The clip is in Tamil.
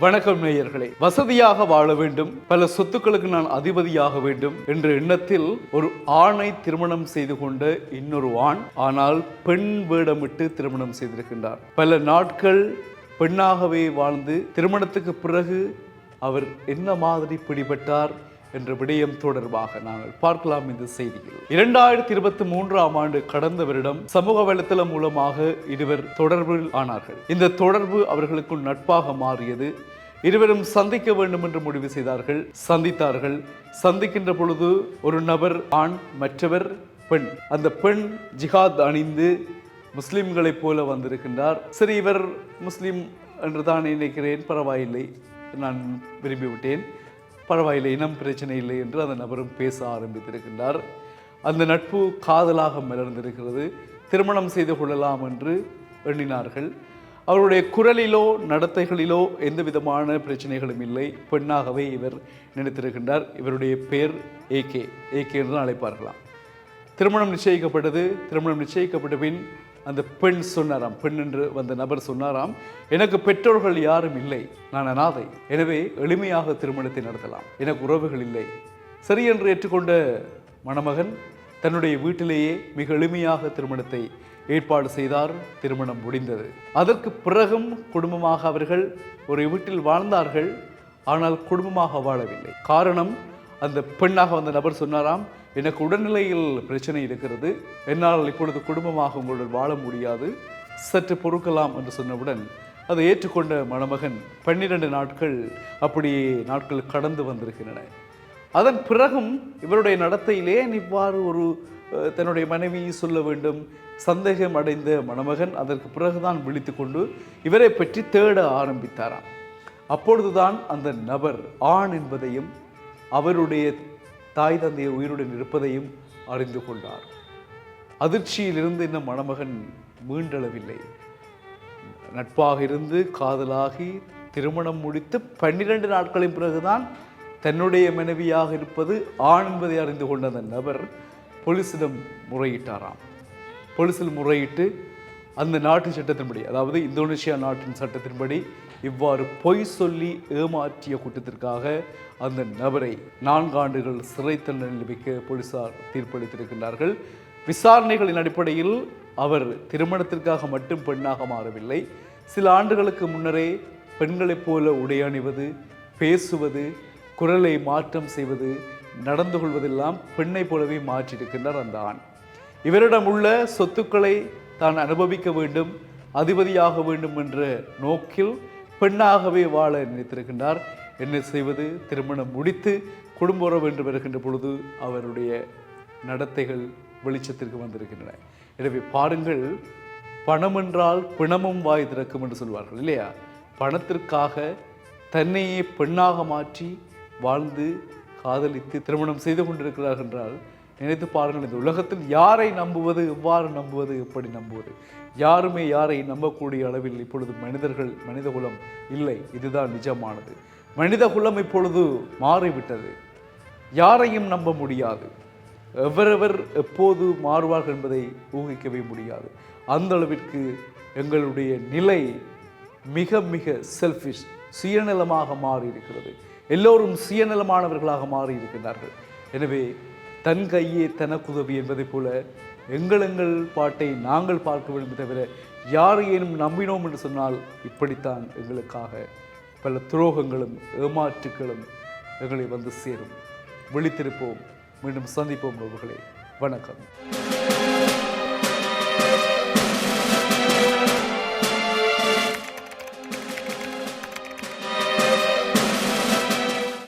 வணக்கம் நேயர்களே. வசதியாக வாழ வேண்டும். பல சொத்துக்களுக்கு நான் அதிபதியாக வேண்டும் என்ற எண்ணத்தில் ஒரு ஆணை திருமணம் செய்து கொண்ட இன்னொரு ஆண் ஆனால் பெண் வேடமிட்டு திருமணம் செய்திருக்கின்றார். பல நாட்கள் பெண்ணாகவே வாழ்ந்து திருமணத்துக்கு பிறகு அவர் என்ன மாதிரி பிடிபட்டார்? என்ற விடயம் தொடர்பாக நாங்கள் பார்க்கலாம் இந்த செய்தியில். இரண்டாயிரத்தி இருபத்தி மூன்றாம் ஆண்டு கடந்த வருடம் சமூக வலைத்தளம் மூலமாக இருவர் தொடர்பில் ஆனார்கள். இந்த தொடர்பு அவர்களுக்குள் நட்பாக மாறியது. இருவரும் சந்திக்க வேண்டும் என்று முடிவு செய்தார்கள். சந்தித்தார்கள். சந்திக்கின்ற பொழுது ஒரு நபர் ஆண் மற்றவர் பெண். அந்த பெண் ஜிஹாத் அணிந்து முஸ்லிம்களைப் போல வந்திருக்கின்றார். சரி இவர் முஸ்லீம் என்று தான் நினைக்கிறேன். பரவாயில்லை. நான் விரும்பிவிட்டேன். பரவாயில்லை இனம் பிரச்சனை இல்லை என்று அந்த நபரும் பேச ஆரம்பித்திருக்கின்றார். அந்த நட்பு காதலாக மலர்ந்திருக்கிறது. திருமணம் செய்து கொள்ளலாம் என்று எண்ணினார்கள். அவருடைய குரலிலோ நடத்தைகளிலோ எந்த விதமான பிரச்சனைகளும் இல்லை. பெண்ணாகவே இவர் நினைத்திருக்கின்றார். இவருடைய பெயர் ஏகே ஏகே என்று அழைப்பார்களாம். திருமணம் நிச்சயிக்கப்பட்டது. திருமணம் நிச்சயிக்கப்பட்ட பின் அந்த பெண் சொன்னாராம். பெண் என்று வந்த நபர் சொன்னாராம் எனக்கு பெற்றோர்கள் யாரும் இல்லை. நான் அனாதை. எனவே எளிமையாக திருமணத்தை நடத்தலாம். எனக்கு உறவுகள் இல்லை. சரி என்று ஏற்றுக்கொண்ட மணமகன் தன்னுடைய வீட்டிலேயே மிக எளிமையாக திருமணத்தை ஏற்பாடு செய்தார். திருமணம் முடிந்தது. அதற்கு பிறகும் குடும்பமாக அவர்கள் ஒரு வீட்டில் வாழ்ந்தார்கள். ஆனால் குடும்பமாக வாழவில்லை. காரணம் அந்த பெண்ணாக வந்த நபர் சொன்னாராம் எனக்கு உடல்நிலையில் பிரச்சனை இருக்கிறது. என்னால் இப்பொழுது குடும்பமாக உங்களுடன் வாழ முடியாது. சற்று பொறுக்கலாம் என்று சொன்னவுடன் அதை ஏற்றுக்கொண்ட மணமகன் பன்னிரண்டு நாட்கள் அப்படியே நாட்கள் கடந்து வந்திருக்கின்றன. அதன் பிறகும் இவருடைய நடத்தையிலே இவ்வாறு ஒரு தன்னுடைய மனைவி சொல்ல வேண்டும். சந்தேகம் அடைந்த மணமகன் அதற்கு பிறகுதான் விழித்து கொண்டு இவரை பற்றி தேட ஆரம்பித்தாராம். அப்பொழுதுதான் அந்த நபர் ஆண் என்பதையும் அவருடைய தாய் தந்தையை உயிருடன் இருப்பதையும் அறிந்து கொண்டார். அதிர்ச்சியிலிருந்து இன்னும் மணமகன் மீண்டளவில்லை. நட்பாக இருந்து காதலாகி திருமணம் முடித்து பன்னிரண்டு நாட்களின் பிறகுதான் தன்னுடைய மனைவியாக இருப்பது ஆண் என்பதை அறிந்து கொண்ட அந்த நபர் போலீஸிடம் முறையிட்டாராம். போலீஸில் முறையிட்டு அந்த நாட்டு சட்டத்தின்படி அதாவது இந்தோனேஷியா நாட்டின் சட்டத்தின்படி இவ்வாறு பொய் சொல்லி ஏமாற்றிய குற்றத்திற்காக அந்த நபரை நான்கு ஆண்டுகள் சிறை தண்டனை விதிக்க போலீசார் தீர்ப்பளித்திருக்கின்றார்கள். விசாரணைகளின் அடிப்படையில் அவர் திருமணத்திற்காக மட்டும் பெண்ணாக மாறவில்லை. சில ஆண்டுகளுக்கு முன்னரே பெண்களைப் போல உடை அணிவது பேசுவது குரலை மாற்றம் செய்வது நடந்து கொள்வதெல்லாம் பெண்ணைப் போலவே மாற்றியிருக்கின்றார் அந்த ஆண். இவரிடம் உள்ள சொத்துக்களை தான் அனுபவிக்க வேண்டும் அதிபதியாக வேண்டும் என்ற நோக்கில் பெண்ணாகவே வாழ நினைத்திருக்கின்றார். என்ன செய்வது? திருமணம் முடித்து குடும்ப உறவு என்று வருகின்ற பொழுது அவருடைய நடத்தைகள் வெளிச்சத்திற்கு வந்திருக்கின்றன. எனவே பாருங்கள் பணம் என்றால் பிணமும் வாய் திறக்கும் என்று சொல்வார்கள் இல்லையா? பணத்திற்காக தன்னையே பெண்ணாக மாற்றி வாழ்ந்து காதலித்து திருமணம் செய்து கொண்டிருக்கிறார்கள் என்றால் நினைத்து பாருங்கள் இந்த உலகத்தில் யாரை நம்புவது எவ்வாறு நம்புவது எப்படி நம்புவது? யாருமே யாரை நம்பக்கூடிய அளவில் இப்பொழுது மனிதர்கள் மனிதகுலம் இல்லை. இதுதான் நிஜமானது. மனிதகுலம் இப்பொழுது மாறிவிட்டது. யாரையும் நம்ப முடியாது. எவரெவர் எப்போது மாறுவார்கள் என்பதை ஊகிக்கவே முடியாது. அந்த அளவிற்கு எங்களுடைய நிலை மிக மிக செல்ஃபிஷ் சுயநலமாக மாறியிருக்கிறது. எல்லோரும் சுயநலமானவர்களாக மாறி இருக்கின்றார்கள் எனவே தன் கையே தனக்குதவி என்பதைப் போல எங்கள் எங்கள் பாட்டை நாங்கள் பார்க்க வேண்டும் தவிர யாரையேனும் நம்பினோம் என்று சொன்னால் இப்படித்தான் எங்களுக்காக பல துரோகங்களும் ஏமாற்றுகளும் எங்களை வந்து சேரும். விழித்திருப்போம். மீண்டும் சந்திப்போம் உறவுகளே. வணக்கம்.